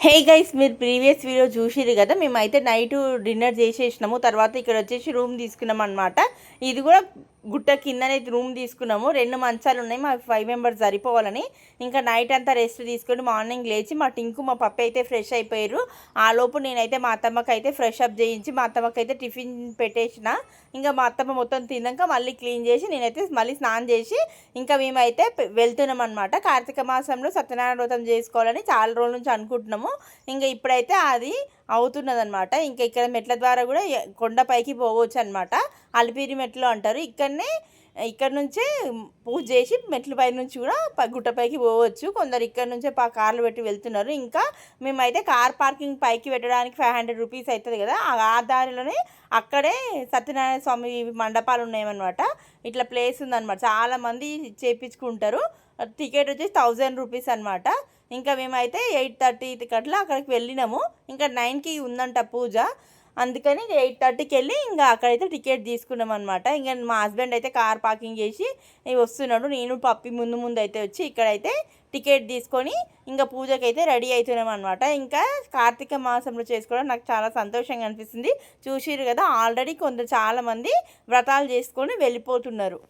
హే guys మీరు previous video చూసిరు కదా? మేమైతే నైట్ డిన్నర్ చేసేసినాము. తర్వాత ఇక్కడ వచ్చేసి రూమ్ తీసుకున్నాం అనమాట ఇది కూడా గుట్ట కిందనే రూమ్ తీసుకున్నాము. రెండు మంచాలు ఉన్నాయి. మా ఫైవ్ మెంబర్స్ సరిపోవాలని. ఇంకా నైట్ అంతా రెస్ట్ తీసుకొని మార్నింగ్ లేచి మా టింకు మా పప్పు అయితే ఫ్రెష్ అయిపోయారు. ఆ లోపు నేనైతే మా అత్తమ్మకి అయితే ఫ్రెష్ అప్ చేయించి మా అత్తమ్మకి అయితే టిఫిన్ పెట్టేసిన. ఇంకా మా అత్తమ్మ మొత్తం తిన్నాక మళ్ళీ క్లీన్ చేసి నేనైతే మళ్ళీ స్నానం చేసి ఇంకా మేమైతే వెళ్తున్నాం అనమాట కార్తీక మాసంలో సత్యనారాయణ వ్రతం చేసుకోవాలని చాలా రోజుల నుంచి అనుకుంటున్నాము. ఇంకా ఇప్పుడైతే అది అవుతున్నదనమాట ఇంకా ఇక్కడ మెట్ల ద్వారా కూడా కొండపైకి పోవచ్చు అనమాట అలిపిరి మెట్లు అంటారు. ఇక్కడనే ఇక్కడ నుంచే పూజ చేసి మెట్ల పై నుంచి కూడా గుట్టపైకి పోవచ్చు. కొందరు ఇక్కడ నుంచే పా కార్లు పెట్టి వెళ్తున్నారు. ఇంకా మేమైతే కార్ పార్కింగ్ పైకి పెట్టడానికి ఫైవ్ హండ్రెడ్ రూపీస్ అవుతుంది కదా. ఆ ఆ దారిలోనే అక్కడే సత్యనారాయణ స్వామి మండపాలు ఉన్నాయన్నమాట. ఇట్లా ప్లేస్ ఉందన్నమాట. చాలామంది చేపించుకుంటారు. టికెట్ వచ్చేసి థౌజండ్ రూపీస్ అనమాట ఇంకా మేమైతే ఎయిట్ థర్టీ అట్లా అక్కడికి వెళ్ళినాము. ఇంకా నైన్కి ఉందంట పూజ. అందుకని ఎయిట్ థర్టీకి వెళ్ళి ఇంకా అక్కడైతే టికెట్ తీసుకున్నాం అనమాట ఇంకా మా హస్బెండ్ అయితే కార్ పార్కింగ్ చేసి వస్తున్నాడు నేను పప్పి ముందు ముందు అయితే వచ్చి ఇక్కడైతే టికెట్ తీసుకొని ఇంకా పూజకి అయితే రెడీ అవుతున్నాం అనమాట ఇంకా కార్తీక మాసంలో చేసుకోవడం నాకు చాలా సంతోషంగా అనిపిస్తుంది. చూసిరు కదా ఆల్రెడీ కొందరు చాలామంది వ్రతాలు చేసుకొని వెళ్ళిపోతున్నారు.